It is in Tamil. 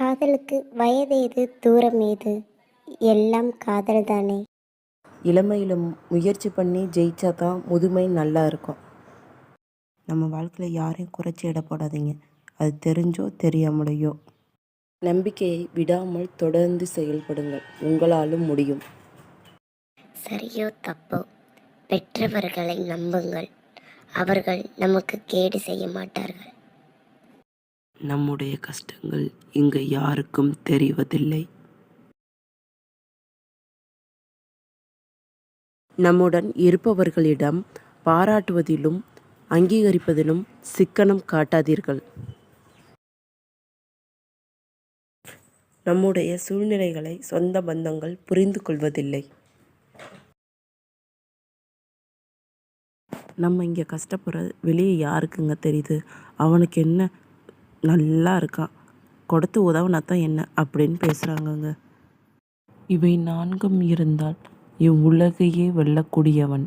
காதலுக்கு வயதேது தூரம் ஏது எல்லாம் காதல் தானே. இளமையில் முயற்சி பண்ணி ஜெயிச்சா தான் முதுமை நல்லா இருக்கும். நம்ம வாழ்க்கையில் யாரையும் குறைச்சி எடை போடாதீங்க. அது தெரிஞ்சோ தெரியாமலையோ. நம்பிக்கையை விடாமல் தொடர்ந்து செயல்படுங்கள். உங்களாலும் முடியும். சரியோ தப்போ? பெற்றவர்களை நம்புங்கள். அவர்கள் நமக்கு கேடு செய்ய மாட்டார்கள். நம்முடைய கஷ்டங்கள் இங்கு யாருக்கும் தெரிவதில்லை. நம்முடன் இருப்பவர்களிடம் பாராட்டுவதிலும் அங்கீகரிப்பதிலும் சிக்கனம் காட்டாதீர்கள். நம்முடைய சூழ்நிலைகளை சொந்த பந்தங்கள் புரிந்து கொள்வதில்லை. நம்ம இங்கே கஷ்டப்படுறது வெளியே யாருக்குங்க தெரியுது? அவனுக்கு என்ன நல்லா இருக்கான் கொடுத்து உதவுனா தான் என்ன அப்படின்னு பேசுகிறாங்கங்க இவை நான்கும் இருந்தால் இவ்வுலகையே வெல்லக்கூடியவன்.